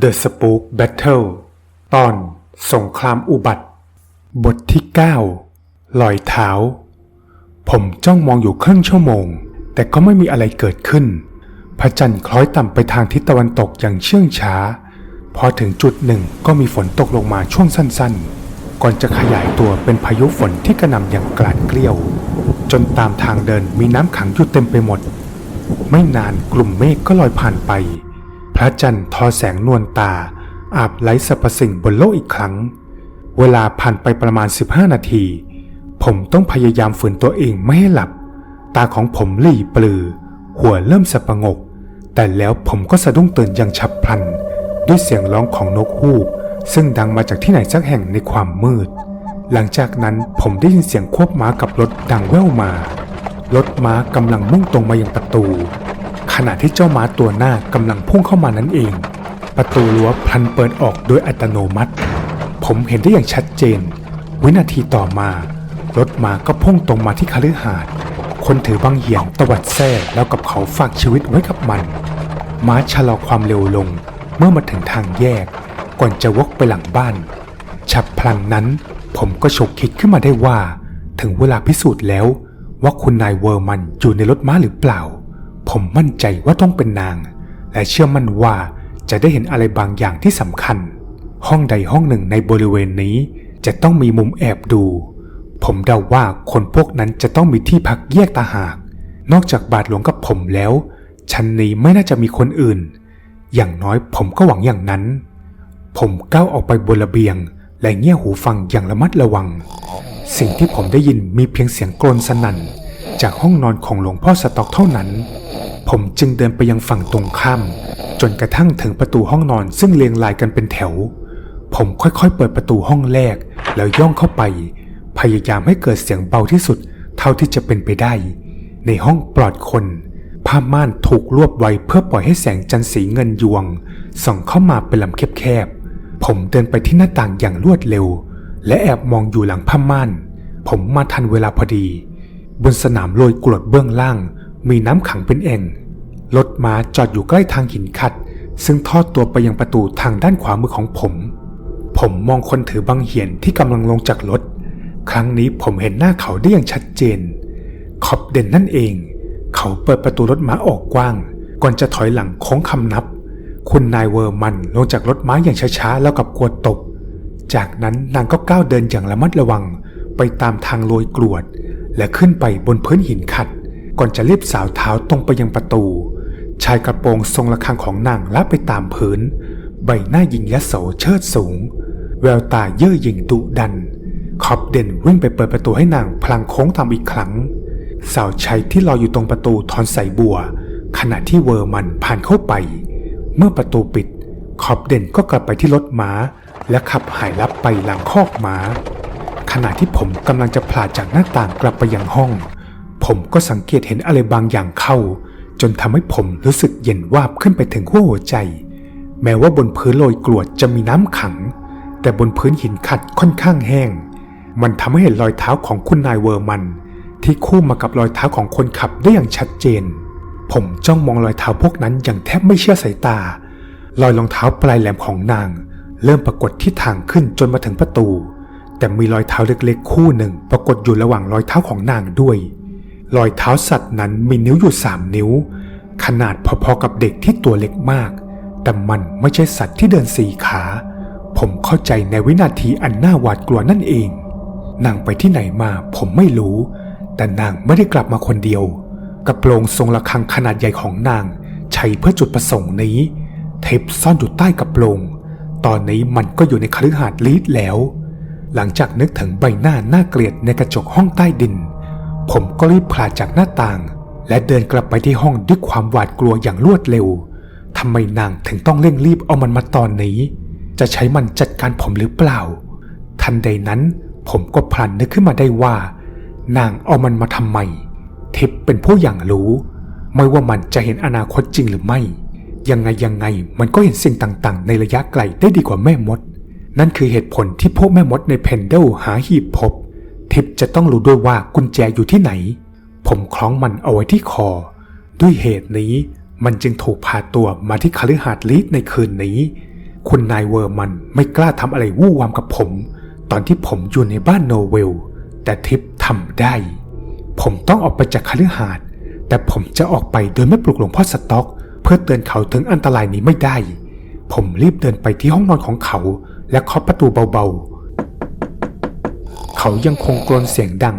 The Spook Battle ตอนสงครามอุบัติ บทที่ 9 ลอยเท้า ผมจ้องมองอยู่ครึ่งชั่วโมง แต่ก็ไม่มีอะไรเกิดขึ้น พระจันทร์คล้อยต่ำไปทางทิศตะวันตกอย่างเชื่องช้า พอถึงจุดหนึ่งก็มีฝนตกลงมาช่วงสั้นๆ ก่อนจะขยายตัวเป็นพายุฝนที่กระหน่ำอย่างกราดเกลียว จนตามทางเดินมีน้ำขังอยู่เต็มไปหมด ไม่นานกลุ่มเมฆก็ลอยผ่านไป ระจันทร์ทอแสงนวลตา อาบไล้สรรพสิ่งบนโลกอีกครั้ง เวลาผ่านไปประมาณ 15 นาที ผมต้องพยายามฝืนตัวเองไม่ให้หลับ ตาของผมหลีปลือ หัวเริ่มสะประงก แต่แล้วผมก็สะดุ้งตื่นอย่างฉับพลัน ด้วยเสียงร้องของนกฮูก ซึ่งดังมาจากที่ไหนสักแห่งในความมืด หลังจากนั้นผมได้ยินเสียงควบม้ากับรถดังแว่วมารถม้ากำลังมุ่งตรงมายังประตู ขณะที่เจ้าม้าตัวหน้ากำลังพุ่งเข้ามานั่นเอง ประตูรั้วพลันเปิดออกโดยอัตโนมัติ ผมเห็นได้อย่างชัดเจน วินาทีต่อมา รถม้าก็พุ่งตรงมาที่คฤหาสน์คนถือบังเหียนตวัดแท้แล้วกับเขาฝากชีวิตไว้กับมัน ม้าชะลอความเร็วลงเมื่อมาถึงทางแยก ก่อนจะวกไปหลังบ้าน ฉับพลันนั้น ผมก็ฉกคิดขึ้นมาได้ว่า ถึงเวลาพิสูจน์แล้ว ว่าคุณนายเวอร์มันอยู่ในรถม้าหรือเปล่า ผมมั่นใจว่าต้องเป็นนาง และเชื่อมั่นว่าจะได้เห็นอะไรบางอย่างที่สำคัญ ห้องใดห้องหนึ่งในบริเวณนี้ จะต้องมีมุมแอบดู ผมเดาว่าคนพวกนั้นจะต้องมีที่พักแยกตาหาก นอกจากบาทหลวงกับผมแล้ว ชั้นนี้ไม่น่าจะมีคนอื่น อย่างน้อยผมก็หวังอย่างนั้น ผมก้าวออกไปบนระเบียง และเงี่ยหูฟังอย่างระมัดระวัง สิ่งที่ผมได้ยินมีเพียงเสียงกรนสนั่น จากห้องนอนของหลวงพ่อสต็อกเท่านั้น ผมจึงเดินไปยังฝั่งตรงข้าม จนกระทั่งถึงประตูห้องนอนซึ่งเรียงรายกันเป็นแถว ผมค่อยๆ เปิดประตูห้องแรก แล้วย่องเข้าไป พยายามให้เกิดเสียงเบาที่สุดเท่าที่จะเป็นไปได้ ในห้องปลอดคน ผ้าม่านถูกรวบไว้เพื่อปล่อยให้แสงจันทร์สีเงินยวง ส่องเข้ามาเป็นลำแคบๆ ผมเดินไปที่หน้าต่างอย่างรวดเร็ว และแอบมองอยู่หลังผ้าม่าน ผมมาทันเวลาพอดี บนสนามโรยกรวดเบื้องล่าง มีน้ำขังเป็นแอ่งรถม้าจอดอยู่ใกล้ทางหินขัด ซึ่งทอดตัวไปยังประตูทางด้านขวามือของผม ผมมองคนถือบังเหียนที่กำลังลงจากรถ ครั้งนี้ผมเห็นหน้าเขาได้อย่างชัดเจน ขอบเด่นนั่นเอง เขาเปิดประตูรถม้าออกกว้าง ก่อนจะถอยหลังโค้งคำนับ คุณนายเวอร์มันลงจากรถม้าอย่างช้าๆแล้วกับกลัวตก จากนั้นนางก็ก้าวเดินอย่างระมัดระวัง ไปตามทางโรยกรวด และขึ้นไปบนพื้นหินขัด ก่อนจะรีบสาวเท้าตรงไปยังประตู ชายกระโปรงทรงระฆังของนางลาบไปตามพื้น ใบหน้ายิงยโสเชิดสูง แววตาเย่อหยิ่งดุดันขอบเด่นวิ่งไปเปิดประตูให้นางพลางโค้งตามอีกครั้ง สาวใช้ที่รออยู่ตรงประตูถอนใส่บัว ขณะที่เวอร์มันผ่านเข้าไป เมื่อประตูปิดขอบเด่นก็กลับไปที่รถม้า และขับหายลับไปหลังคอกม้า ขณะที่ผมกำลังจะผลาดจากหน้าต่างกลับไปยังห้อง ผมก็สังเกตเห็นอะไรบางอย่างเข้า จนทำให้ผมรู้สึกเย็นวาบขึ้นไปถึงขั้วหัวใจ แม้ว่าบนพื้นโรยกรวดจะมีน้ำขัง แต่บนพื้นหินขัดค่อนข้างแห้ง มันทำให้เห็นรอยเท้าของคุณนายเวอร์มัน ที่คู่มากับรอยเท้าของคนขับได้อย่างชัดเจน ผมจ้องมองรอยเท้าพวกนั้นอย่างแทบไม่เชื่อสายตา รอยรองเท้าปลายแหลมของนาง เริ่มปรากฏที่ทางขึ้นจนมาถึงประตู แต่มีรอยเท้าเล็กๆ คู่หนึ่งปรากฏอยู่ระหว่างรอยเท้าของนางด้วย รอยเท้าสัตว์นั้นมีนิ้วอยู่สามนิ้ว ขนาดพอๆกับเด็กที่ตัวเล็กมาก แต่มันไม่ใช่สัตว์ที่เดินสี่ขา ผมเข้าใจในวินาทีอันน่าหวาดกลัวนั่นเอง นางไปที่ไหนมาผมไม่รู้ แต่นางไม่ได้กลับมาคนเดียว กระโปรงทรงระฆังขนาดใหญ่ของนางใช้เพื่อจุดประสงค์นี้ เทปซ่อนอยู่ใต้กระโปรง ตอนนี้มันก็อยู่ในคฤหาสน์ลีดแล้ว หลังจากนึกถึงใบหน้าน่าเกลียดในกระจกห้องใต้ดิน ผมก็รีบพลาจากหน้าต่าง และเดินกลับไปที่ห้องด้วยความหวาดกลัวอย่างรวดเร็วทำไมนางถึงต้องเร่งรีบเอามันมาตอนนี้ จะใช้มันจัดการผมหรือเปล่า ทันใดนั้น ผมก็พลันนึกขึ้นมาได้ว่า นางเอามันมาทำไม ทิพเป็นผู้อย่างรู้ ไม่ว่ามันจะเห็นอนาคตจริงหรือไม่ ยังไงยังไงมันก็เห็นสิ่งต่างๆ ในระยะไกลได้ดีกว่าแม่มด นั่นคือเหตุผลที่พวกแม่มดในเพนเดลหาหีบพบ ทิพย์จะต้องรู้ด้วยว่ากุญแจอยู่ที่ไหน ผมคล้องมันเอาไว้ที่คอ ด้วยเหตุนี้มันจึงถูกพาตัวมาที่คฤหาสน์ลีดในคืนนี้ คุณนายเวอร์มันไม่กล้าทำอะไรวู่วามกับผม ตอนที่ผมอยู่ในบ้านโนเวล แต่ทิปทำได้ ผมต้องออกไปจากคฤหาสน์แต่ผมจะออกไปโดยไม่ปลุกหลวงพ่อสต็อก เพื่อเตือนเขาถึงอันตรายนี้ไม่ได้ ผมรีบเดินไปที่ห้องนอนของเขา และเคาะประตูเบาๆ เขายังคงกรนเสียงดัง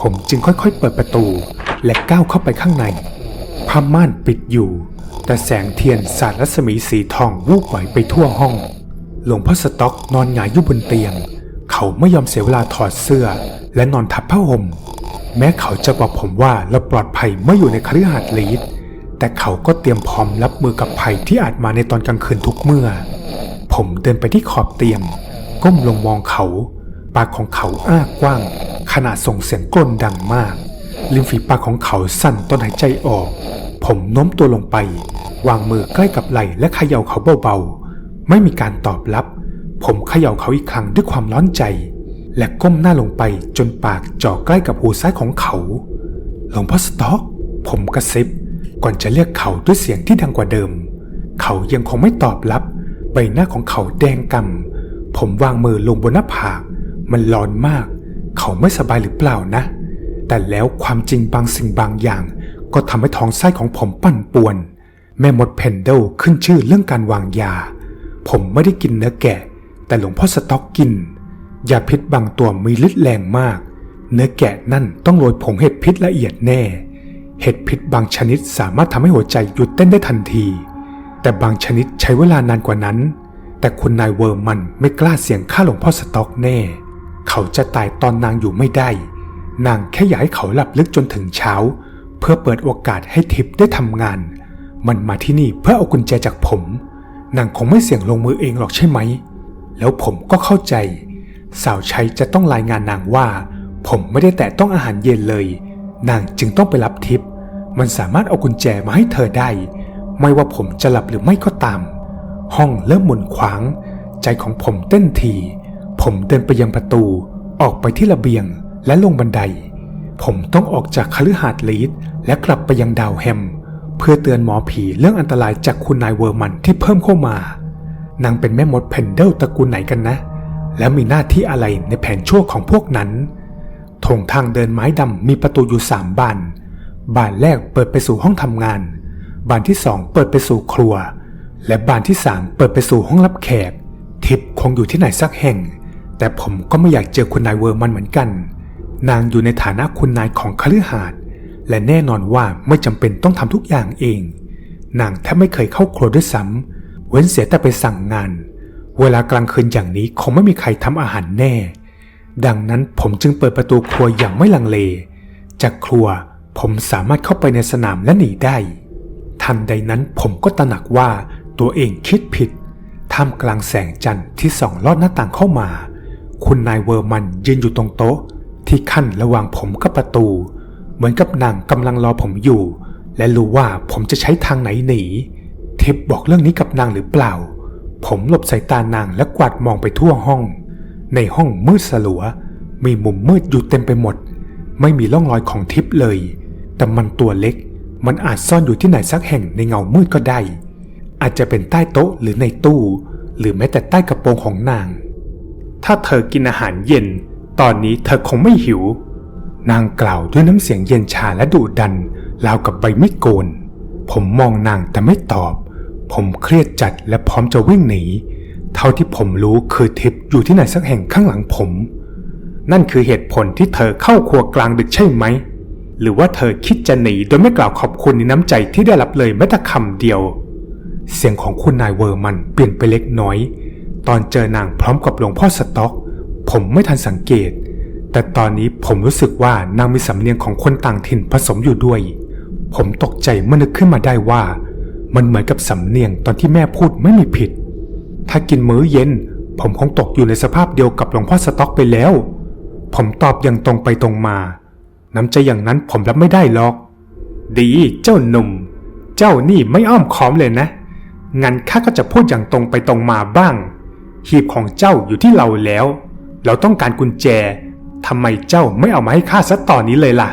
ผมจึงค่อยๆ เปิดประตู และก้าวเข้าไปข้างในผ้าม่านปิดอยู่ แต่แสงเทียนสาดรัศมีสีทองวูบไหวไปทั่วห้อง หลวงพ่อสต็อกนอนหงายอยู่บนเตียง เขาไม่ยอมเสียเวลาถอดเสื้อ และนอนทับผ้าห่ม แม้เขาจะบอกผมว่าเราปลอดภัยเมื่ออยู่ในคฤหาสน์ลีดแต่เขาก็เตรียมพร้อมรับมือกับภัยที่อาจมาในตอนกลางคืนทุกเมื่อ ผมเดินไปที่ขอบเตียง ก้มลงมองเขา ปากของเขาอ้ากว้างขณะส่งเสียงกรนดังมาก ริมฝีปากของเขาสั่นตอนหายใจออก ผมโน้มตัวลงไป วางมือใกล้กับไหล่และเขย่าเขาเบาๆ ไม่มีการตอบรับ ผมเขย่าเขาอีกครั้งด้วยความร้อนใจ และก้มหน้าลงไปจนปากจ่อใกล้กับหูซ้ายของเขาหลวงพ่อสต็อก ผมกระซิบก่อนจะเรียกเขาด้วยเสียงที่ดังกว่าเดิม เขายังคงไม่ตอบรับ ใบหน้าของเขาแดงกำ่ำผมวางมือลงบนหน้าผาก มันร้อนมาก เขาไม่สบายหรือเปล่านะ แต่แล้วความจริงบางสิ่งบางอย่าง ก็ทำให้ท้องไส้ของผมปั่นป่วน แม่มดเพนเดลขึ้นชื่อเรื่องการวางยา ผมไม่ได้กินเนื้อแกะ แต่หลวงพ่อสต็อกกิน ยาพิษบางตัวมีฤทธิ์แรงมาก เนื้อแกะนั่นต้องโรยผงเห็ดพิษละเอียดแน่ เห็ดพิษบางชนิดสามารถทำให้หัวใจหยุดเต้นได้ทันที แต่บางชนิดใช้เวลานานกว่านั้น แต่คุณนายเวอร์มันไม่กล้าเสี่ยงฆ่าหลวงพ่อสต็อกแน่ เขาจะตายตอนนางอยู่ไม่ได้ นางแค่อยากให้เขาหลับลึกจนถึงเช้า เพื่อเปิดโอกาสให้ทิพย์ได้ทำงาน มันมาที่นี่เพื่อเอากุญแจจากผม นางคงไม่เสี่ยงลงมือเองหรอกใช่ไหม แล้วผมก็เข้าใจ สาวใช้จะต้องรายงานนางว่า ผมไม่ได้แตะต้องอาหารเย็นเลย นางจึงต้องไปรับทิปมันสามารถเอากุญแจมาให้เธอได้ ไม่ว่าผมจะหลับหรือไม่ก็ตาม ห้องเริ่มหมุนขวาง ใจของผมเต้นที ผมเดินไปยังประตู ออกไปที่ระเบียงและลงบันได ผมต้องออกจากคฤหาสน์ลีดและกลับไปยังดาวแฮม เพื่อเตือนหมอผีเรื่องอันตรายจากคุณนายเวอร์มันที่เพิ่มเข้ามานางเป็นแม่มดเพนเดลตระกูลไหนกันนะ แล้วมีหน้าที่อะไรในแผนชั่วของพวกนั้นโถงทางเดินไม้ดำมีประตูอยู่สามบาน บานแรกเปิดไปสู่ห้องทำงาน บานที่สองเปิดไปสู่ครัว และบานที่สามเปิดไปสู่ห้องรับแขก ทิพย์คงอยู่ที่ไหนสักแห่ง แต่ผมก็ไม่อยากเจอคุณนายเวอร์มันเหมือนกัน นางอยู่ในฐานะคุณนายของคฤหาสน์และแน่นอนว่าไม่จำเป็นต้องทำทุกอย่างเอง นางแทบไม่เคยเข้าครัวด้วยซ้ำเว้นเสียแต่ไปสั่งงาน เวลากลางคืนอย่างนี้คงไม่มีใครทำอาหารแน่ ดังนั้นผมจึงเปิดประตูครัวอย่างไม่ลังเล จากครัวผมสามารถเข้าไปในสนามและหนีได้ ทันใดนั้นผมก็ตระหนักว่าตัวเองคิดผิดท่ามกลางแสงจันทร์ที่ส่องลอดหน้าต่างเข้ามา คุณนายเวอร์มันยืนอยู่ตรงโต๊ะ ที่ขั้นระหว่างผมกับประตู เหมือนกับนางกำลังรอผมอยู่ และรู้ว่าผมจะใช้ทางไหนหนีทิปบอกเรื่องนี้กับนางหรือเปล่า ผมหลบสายตานางและกวาดมองไปทั่วห้อง ในห้องมืดสลัว มีมุมมืดอยู่เต็มไปหมด ไม่มีร่องรอยของทิปเลย แต่มันตัวเล็ก มันอาจซ่อนอยู่ที่ไหนสักแห่งในเงามืดก็ได้ อาจจะเป็นใต้โต๊ะหรือในตู้ หรือแม้แต่ใต้กระโปรงของนาง ถ้าเธอกินอาหารเย็น ตอนนี้เธอคงไม่หิว นางกล่าวด้วยน้ำเสียงเย็นชาและดุดัน ราวกับใบมีดโกน ผมมองนางแต่ไม่ตอบ ผมเครียดจัดและพร้อมจะวิ่งหนี เท่าที่ผมรู้คือทิพย์อยู่ที่ไหนสักแห่งข้างหลังผม นั่นคือเหตุผลที่เธอเข้าครัวกลางดึกใช่ไหม หรือว่าเธอคิดจะหนีโดยไม่กล่าวขอบคุณในน้ำใจที่ได้รับเลยแม้แต่คำเดียว เสียงของคุณนายเวอร์มันเปลี่ยนไปเล็กน้อย ตอนเจอนางพร้อมกับหลวงพ่อสต็อก ผมไม่ทันสังเกต แต่ตอนนี้ผมรู้สึกว่านางมีสำเนียงของคนต่างถิ่นผสมอยู่ด้วย ผมตกใจเมื่อนึกขึ้นมาได้ว่า มันเหมือนกับสำเนียงตอนที่แม่พูดไม่มีผิด ถ้ากินมื้อเย็น ผมคงตกอยู่ในสภาพเดียวกับหลวงพ่อสต็อกไปแล้ว ผมตอบอย่างตรงไปตรงมา น้ำใจอย่างนั้นผมรับไม่ได้หรอก ดีเจ้าหนุ่ม เจ้านี่ไม่อ้อมค้อมเลยนะ งั้นข้าก็จะพูดอย่างตรงไปตรงมาบ้าง หีบของเจ้าอยู่ที่เราแล้ว เราต้องการกุญแจทำไมเจ้าไม่เอามาให้ข้าซะตอนนี้เลยล่ะ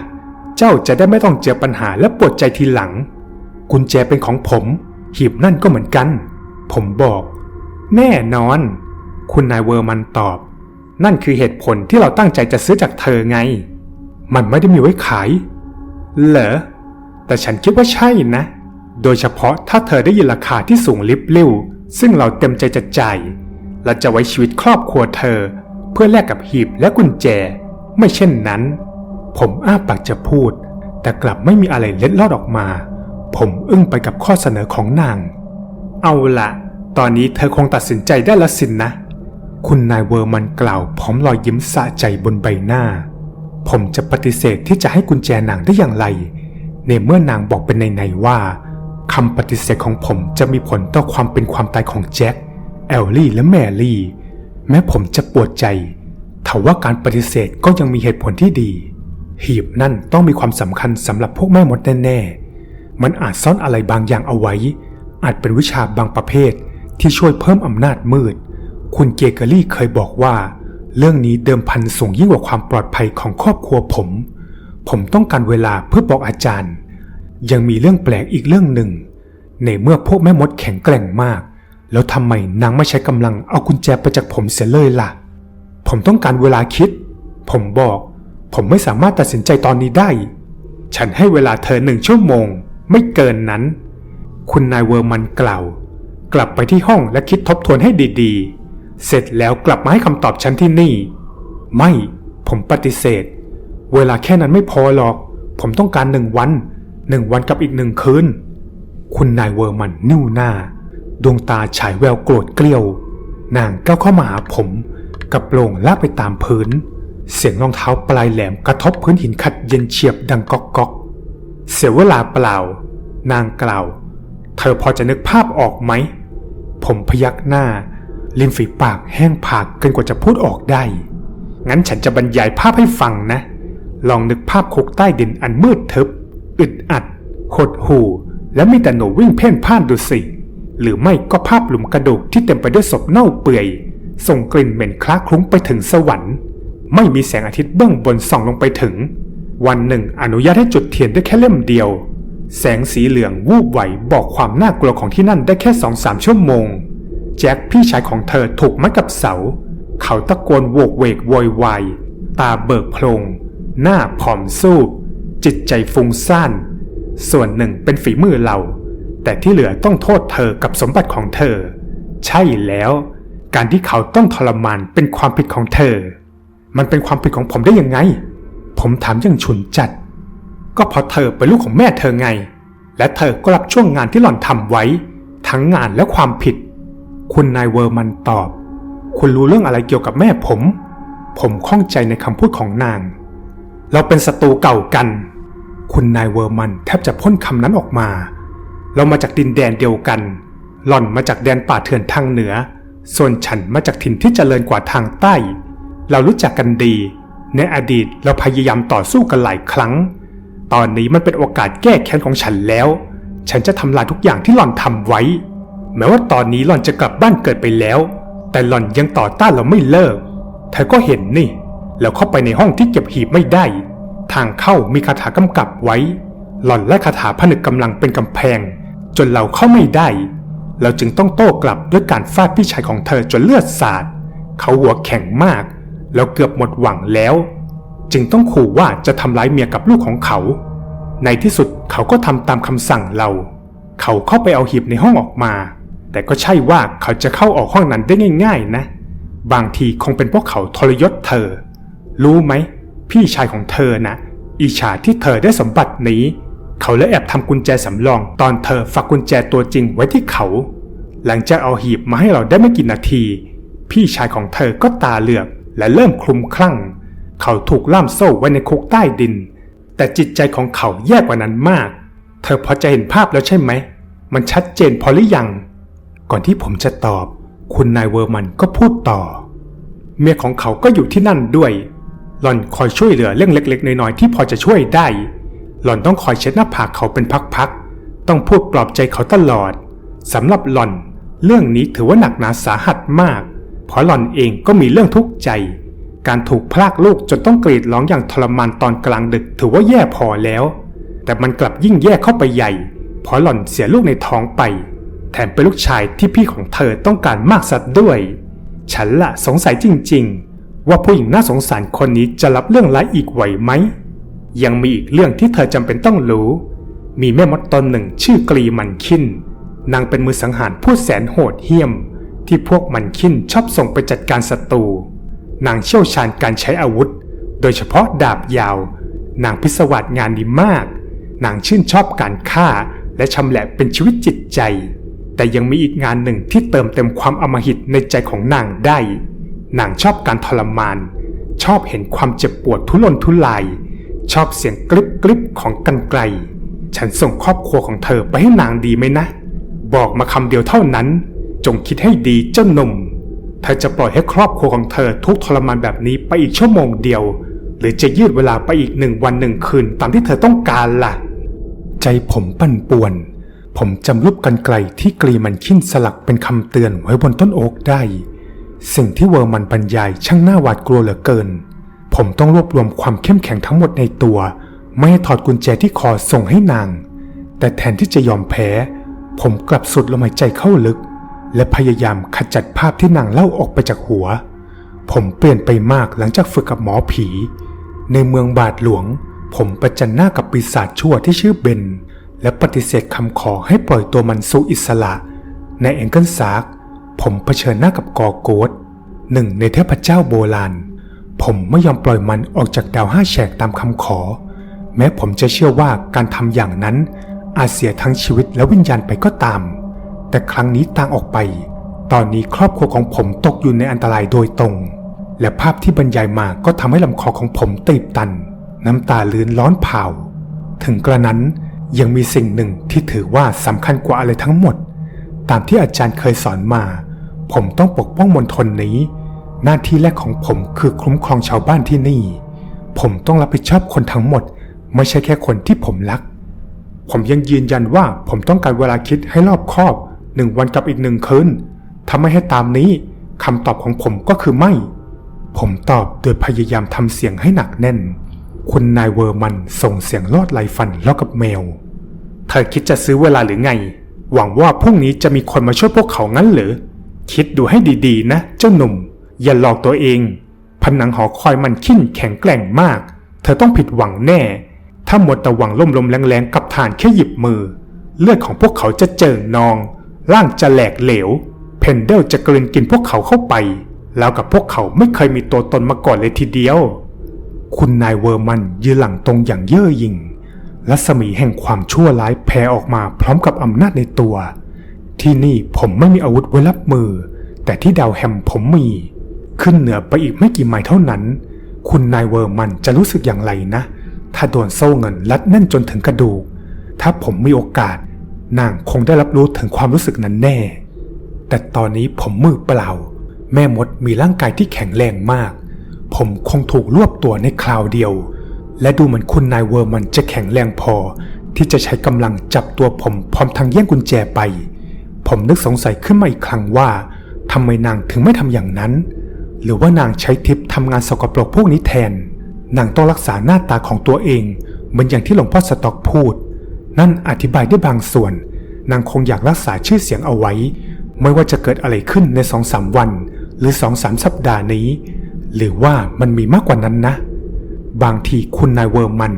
เจ้าจะได้ไม่ต้องเจอปัญหาและปวดใจทีหลัง กุญแจเป็นของผม หีบนั่นก็เหมือนกัน ผมบอก แน่นอน คุณนายเวอร์มันตอบ นั่นคือเหตุผลที่เราตั้งใจจะซื้อจากเธอไง มันไม่ได้มีไว้ขาย เหรอ แต่ฉันคิดว่าใช่นะ โดยเฉพาะถ้าเธอได้ยินราคาที่สูงลิบลิ่วซึ่งเราเต็มใจจะจ่ายและจะไว้ชีวิตครอบครัวเธอ เพื่อแลกกับหีบและกุญแจ ไม่เช่นนั้น ผมอ้าปากจะพูด แต่กลับไม่มีอะไรเล็ดลอดออกมา ผมอึ้งไปกับข้อเสนอของนาง เอาละตอนนี้เธอคงตัดสินใจได้ละสินนะ คุณนายเวอร์มันกล่าวพร้อมรอยยิ้มสะใจบนใบหน้า ผมจะปฏิเสธที่จะให้กุญแจนางได้อย่างไร ในเมื่อนางบอกเป็นในๆว่าคำปฏิเสธของผมจะมีผลต่อความเป็นความตายของแจ็คแอลลี่และแมรี่ แม้ผมจะปวดใจทว่าการปฏิเสธก็ยังมีเหตุผลที่ดี หีบนั่นต้องมีความสำคัญสำหรับพวกแม่มดแน่ๆ มันอาจซ่อนอะไรบางอย่างเอาไว้ อาจเป็นวิชาบางประเภทที่ช่วยเพิ่มอำนาจมืด คุณเกเกอรี่เคยบอกว่า เรื่องนี้เดิมพันสูงยิ่งกว่าความปลอดภัยของครอบครัวผม ผมต้องการเวลาเพื่อบอกอาจารย์ ยังมีเรื่องแปลกอีกเรื่องหนึ่ง ในเมื่อพวกแม่มดแข็งแกร่งมาก แล้วทำไมนางไม่ใช้กำลังเอากุญแจไปจากผมเสียเลยล่ะ ผมต้องการเวลาคิด ผมบอก ผมไม่สามารถตัดสินใจตอนนี้ได้ ฉันให้เวลาเธอหนึ่งชั่วโมง ไม่เกินนั้น คุณนายเวอร์มันกล่าว กลับไปที่ห้องและคิดทบทวนให้ดีๆ เสร็จแล้วกลับมาให้คำตอบฉันที่นี่ ไม่ผมปฏิเสธ เวลาแค่นั้นไม่พอหรอก ผมต้องการหนึ่งวันหนึ่งวันกับอีกหนึ่งคืน คุณนายเวอร์มันนิ้วหน้า ดวงตาฉายแววโกรธเกลียว นางก้าวเข้ามาหาผม กับโปร่งลากไปตามพื้น เสียงรองเท้าปลายแหลมกระทบพื้นหินขัดเย็นเฉียบดังก๊อกก๊อกเสียเวลาเปล่า นางกล่าว เธอพอจะนึกภาพออกไหม ผมพยักหน้า ริมฝีปากแห้งผากเกินกว่าจะพูดออกได้ งั้นฉันจะบรรยายภาพให้ฟังนะ ลองนึกภาพคุกใต้ดินอันมืดทึบ อึดอัดหดหู่ และมีแต่หนูวิ่งเพ่นพ่านดูสิ หรือไม่ก็ภาพหลุมกระดูกที่เต็มไปด้วยศพเน่าเปื่อย ส่งกลิ่นเหม็นคล้าคลุ้งไปถึงสวรรค์ ไม่มีแสงอาทิตย์เบื้องบนส่องลงไปถึง วันหนึ่งอนุญาตให้จุดเทียนได้แค่เล่มเดียว แสงสีเหลืองวูบไหวบอกความน่ากลัวของที่นั่นได้แค่สองสามชั่วโมง แจ็คพี่ชายของเธอถูกมัดกับเสา เขาตะโกนโวกเวกโวยวายตาเบิกโพลงหน้าผอมซูบจิตใจฟุ้งซ่าน ส่วนหนึ่งเป็นฝีมือเรา แต่ที่เหลือต้องโทษเธอกับสมบัติของเธอ ใช่แล้ว การที่เขาต้องทรมานเป็นความผิดของเธอ มันเป็นความผิดของผมได้ยังไง ผมถามอย่างฉุนจัด ก็เพราะเธอเป็นลูกของแม่เธอไง และเธอก็รับช่วงงานที่หล่อนทำไว้ ทั้งงานและความผิด คุณนายเวอร์มันตอบ คุณรู้เรื่องอะไรเกี่ยวกับแม่ผม ผมข้องใจในคำพูดของนาง เราเป็นศัตรูเก่ากัน คุณนายเวอร์มันแทบจะพ่นคำนั้นออกมา เรามาจากดินแดนเดียวกัน หล่อนมาจากแดนป่าเถื่อนทางเหนือ ส่วนฉันมาจากถิ่นที่เจริญกว่าทางใต้ เรารู้จักกันดี ในอดีตเราพยายามต่อสู้กันหลายครั้ง ตอนนี้มันเป็นโอกาสแก้แค้นของฉันแล้ว ฉันจะทำลายทุกอย่างที่หล่อนทำไว้ แม้ว่าตอนนี้หล่อนจะกลับบ้านเกิดไปแล้ว แต่หล่อนยังต่อต้านเราไม่เลิก เธอก็เห็นนี่ แล้วเข้าไปในห้องที่เก็บหีบไม่ได้ ทางเข้ามีคาถากำกับไว้ หล่อนและคาถาผนึกกำลังเป็นกำแพง จนเราเข้าไม่ได้ เราจึงต้องโต้กลับด้วยการฟาดพี่ชายของเธอจนเลือดสาด เขาหัวแข็งมากแล้วเกือบหมดหวังแล้ว จึงต้องขู่ว่าจะทำร้ายเมียกับลูกของเขา ในที่สุดเขาก็ทำตามคำสั่งเรา เขาเข้าไปเอาหีบในห้องออกมา แต่ก็ใช่ว่าเขาจะเข้าออกห้องนั้นได้ง่าย ๆ นะ บางทีคงเป็นพราะเขาทรยศเธอ รู้ไหม พี่ชายของเธอนะ อิจฉาที่เธอได้สมบัตินี้ เขาเลยแอบทำกุญแจสำรอง ตอนเธอฝากกุญแจตัวจริงไว้ที่เขา หลังจากเอาหีบมาให้เราได้ไม่กี่นาที พี่ชายของเธอก็ตาเหลือกและเริ่มคลุมคลั่ง เขาถูกล่ามโซ่ไว้ในคุกใต้ดิน แต่จิตใจของเขาแย่กว่านั้นมาก เธอพอจะเห็นภาพแล้วใช่ไหม มันชัดเจนพอหรือยัง ก่อนที่ผมจะตอบ คุณนายเวอร์มันก็พูดต่อ เมียของเขาก็อยู่ที่นั่นด้วยหล่อนคอยช่วยเหลือเรื่องเล็ก ๆ น้อยๆที่พอจะช่วยได้ หล่อนต้องคอยเช็ดหน้าผากเขาเป็นพักๆต้องพูดปลอบใจเขาตลอดสำหรับหล่อน เรื่องนี้ถือว่าหนักหนาสาหัสมาก เพราะหล่อนเองก็มีเรื่องทุกข์ใจ การถูกพรากลูกจนต้องกรีดร้องอย่างทรมานตอนกลางดึกถือว่าแย่พอแล้ว แต่มันกลับยิ่งแย่เข้าไปใหญ่ เพราะหล่อนเสียลูกในท้องไป แถมเป็นลูกชายที่พี่ของเธอต้องการมากสัดด้วย ฉันละสงสัยจริง ๆ ว่าผู้หญิงน่าสงสารคนนี้จะรับเรื่องร้ายอีกไหวไหม ยังมีอีกเรื่องที่เธอจำเป็นต้องรู้ มีแม่มดตนหนึ่งชื่อกรีมันคินนางเป็นมือสังหารผู้แสนโหดเหี้ยม ที่พวกมันคินชอบส่งไปจัดการศัตรู นางเชี่ยวชาญการใช้อาวุธ โดยเฉพาะดาบยาว นางพิศวาสงานดีมาก นางชื่นชอบการฆ่าและชำแหละเป็นชีวิตจิตใจ แต่ยังมีอีกงานหนึ่งที่เติมเต็มความอมหิตในใจของนางได้ นางชอบการทรมาน ชอบเห็นความเจ็บปวดทุรนทุราย ชอบเสียงกริบกริบของกันไกล ฉันส่งครอบครัวของเธอไปให้นางดีไหมนะ บอกมาคำเดียวเท่านั้น จงคิดให้ดีเจ้าหนุ่ม เธอจะปล่อยให้ครอบครัวของเธอทุกทรมานแบบนี้ไปอีกชั่วโมงเดียว หรือจะยืดเวลาไปอีกหนึ่งวันหนึ่งคืนตามที่เธอต้องการล่ะ ใจผมปั่นป่วน ผมจำรูปกันไกลที่กรีมันขิ้นสลักเป็นคำเตือนไว้บนต้นโอ๊กได้ สิ่งที่เวอร์มันบรรยายช่างน่าหวาดกลัวเหลือเกิน ผมต้องรวบรวมความเข้มแข็งทั้งหมดในตัว ไม่ให้ถอดกุญแจที่คอส่งให้นาง แต่แทนที่จะยอมแพ้ ผมกลับสุดลมหายใจเข้าลึก และพยายามขจัดภาพที่นางเล่าออกไปจากหัว ผมเปลี่ยนไปมากหลังจากฝึกกับหมอผี ในเมืองบาทหลวง ผมประจันหน้ากับปีศาจชั่วที่ชื่อเบน และปฏิเสธคำขอให้ปล่อยตัวมันสู่อิสระ ในแองเกิลซากผมเผชิญหน้ากับกอโกดหนึ่งในเทพเจ้าโบราณ ผมไม่ยอมปล่อยมันออกจากดาวห้าแฉกตามคำขอ แม้ผมจะเชื่อว่าการทำอย่างนั้น อาจเสียทั้งชีวิตและวิญญาณไปก็ตาม แต่ครั้งนี้ต่างออกไป ตอนนี้ครอบครัวของผมตกอยู่ในอันตรายโดยตรง และภาพที่บรรยายมาก็ทำให้ลำคอของผมตีบตัน น้ำตาลื้นร้อนเผา ถึงกระนั้น ยังมีสิ่งหนึ่งที่ถือว่าสำคัญกว่าอะไรทั้งหมด ตามที่อาจารย์เคยสอนมา ผมต้องปกป้องมณฑลนี้ หน้าที่แรกของผมคือคุ้มครองชาวบ้านที่นี่ ผมต้องรับผิดชอบคนทั้งหมด ไม่ใช่แค่คนที่ผมรัก ผมยังยืนยันว่าผมต้องการเวลาคิดให้รอบคอบหนึ่งวันกับอีกหนึ่งคืนถ้าไม่ให้ตามนี้คำตอบของผมก็คือไม่ ผมตอบโดยพยายามทำเสียงให้หนักแน่น คุณนายเวอร์มันส่งเสียงลอดไหลฟันเล่ากับแมว เธอคิดจะซื้อเวลาหรือไง หวังว่าพรุ่งนี้จะมีคนมาช่วยพวกเขางั้นหรือ คิดดูให้ดีๆ นะ เจ้าหนุ่ม อย่าหลอกตัวเอง ผนังหอคอยมันขิ้นแข็งแกร่งมาก เธอต้องผิดหวังแน่ ถ้าหมดแต่หวังล่มลมๆแรงๆกับฐานแค่หยิบมือ เลือดของพวกเขาจะเจิ่งนอง ร่างจะแหลกเหลว เพนเดลจะกลืนกินพวกเขาเข้าไป แล้วกับพวกเขาไม่เคยมีตัวตนมาก่อนเลยทีเดียว คุณนายเวอร์มันยืนหลังตรงอย่างเย่อหยิ่งรัศมีแห่งความชั่วร้ายแผ่ออกมาพร้อมกับอำนาจในตัว ที่นี่ผมไม่มีอาวุธไว้รับมือ แต่ที่ดาวแฮมผมมี ขึ้นเหนือไปอีกไม่กี่ไมล์เท่านั้น คุณนายเวอร์มันจะรู้สึกอย่างไรนะ ถ้าโดนโซ่เงินรัดแน่นจนถึงกระดูก ถ้าผมมีโอกาส นางคงได้รับรู้ถึงความรู้สึกนั้นแน่ แต่ตอนนี้ผมมือเปล่า แม่มดมีร่างกายที่แข็งแรงมาก ผมคงถูกรวบตัวในคราวเดียว และดูเหมือนคุณนายเวอร์มันจะแข็งแรงพอ ที่จะใช้กำลังจับตัวผมพร้อมทั้งแย่งกุญแจไป ผมนึกสงสัยขึ้นมาอีกครั้งว่าทำไมนางถึงไม่ทำอย่างนั้น หรือว่านางใช้ทิปทำงานสกปรกพวกนี้แทน นางต้องรักษาหน้าตาของตัวเอง เหมือนอย่างที่หลวงพ่อสต็อกพูด นั่นอธิบายได้บางส่วน นางคงอยากรักษาชื่อเสียงเอาไว้ ไม่ว่าจะเกิดอะไรขึ้นในสองสามวัน หรือสองสามสัปดาห์นี้ หรือว่ามันมีมากกว่านั้นนะ บางทีคุณนายเวอร์มัน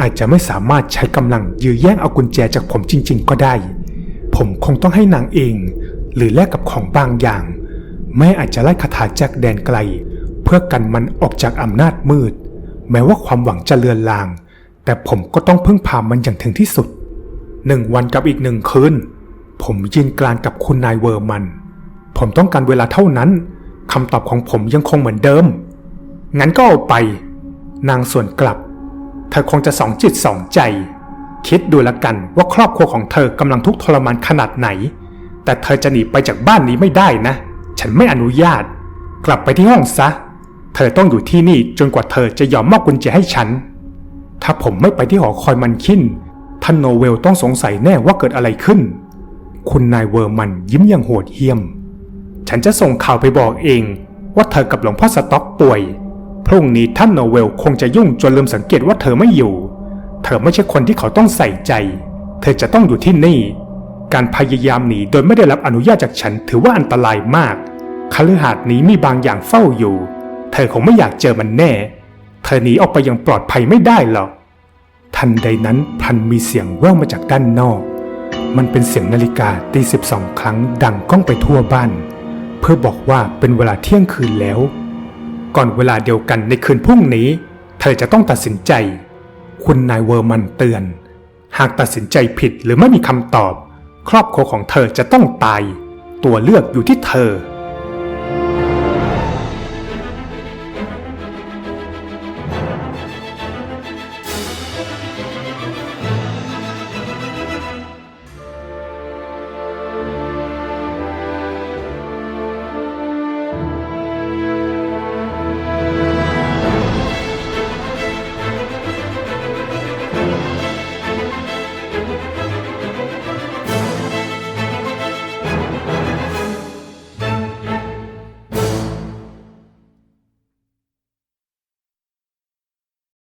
อาจจะไม่สามารถใช้กำลังยื้อแย่งเอากุญแจจากผมจริง ๆ ก็ได้ ผมคงต้องให้นางเอง หรือแลกกับของบางอย่าง แม่อาจจะไล่คาถาจากแดนไกล เพื่อกันมันออกจากอำนาจมืด แม้ว่าความหวังจะเลือนลาง แต่ผมก็ต้องพึ่งพามันอย่างถึงที่สุดหนึ่งวันกับอีกหนึ่งคืนผมยืนกลานกับคุณนายเวอร์มัน ผมต้องการเวลาเท่านั้น คำตอบของผมยังคงเหมือนเดิม งั้นก็เอาไป นางส่วนกลับ เธอคงจะสองจิตสองใจ คิดดูละกันว่าครอบครัวของเธอกำลังทุกข์ทรมานขนาดไหน แต่เธอจะหนีไปจากบ้านนี้ไม่ได้นะ ฉันไม่อนุญาต กลับไปที่ห้องซะ เธอต้องอยู่ที่นี่จนกว่าเธอจะยอมมอบกุญแจให้ฉัน ถ้าผมไม่ไปที่หอคอยมันคินท่านโนเวลต้องสงสัยแน่ว่าเกิดอะไรขึ้น คุณนายเวอร์มันยิ้มอย่างโหดเหี้ยม ฉันจะส่งข่าวไปบอกเอง ว่าเธอกับหลวงพ่อสต็อกป่วย พรุ่งนี้ท่านโนเวลคงจะยุ่งจนลืมสังเกตว่าเธอไม่อยู่ เธอไม่ใช่คนที่เขาต้องใส่ใจ เธอจะต้องอยู่ที่นี่ การพยายามหนีโดยไม่ได้รับอนุญาตจากฉันถือว่าอันตรายมากคฤหาสน์นี้มีบางอย่างเฝ้าอยู่ เธอคงไม่อยากเจอมันแน่ เธอหนีออกไปอยังปลอดภัยไม่ได้หรอก ทันใดนั้นพันมีเสียงแว่วมาจากด้านนอก มันเป็นเสียงนาฬิกาตีสิบสองครั้งดังก้องไปทั่วบ้าน เพื่อบอกว่าเป็นเวลาเที่ยงคืนแล้ว ก่อนเวลาเดียวกันในคืนพรุ่งนี้ เธอจะต้องตัดสินใจ คุณนายเวอร์มันเตือน หากตัดสินใจผิดหรือไม่มีคำตอบ ครอบครัวของเธอจะต้องตาย ตัวเลือกอยู่ที่เธอ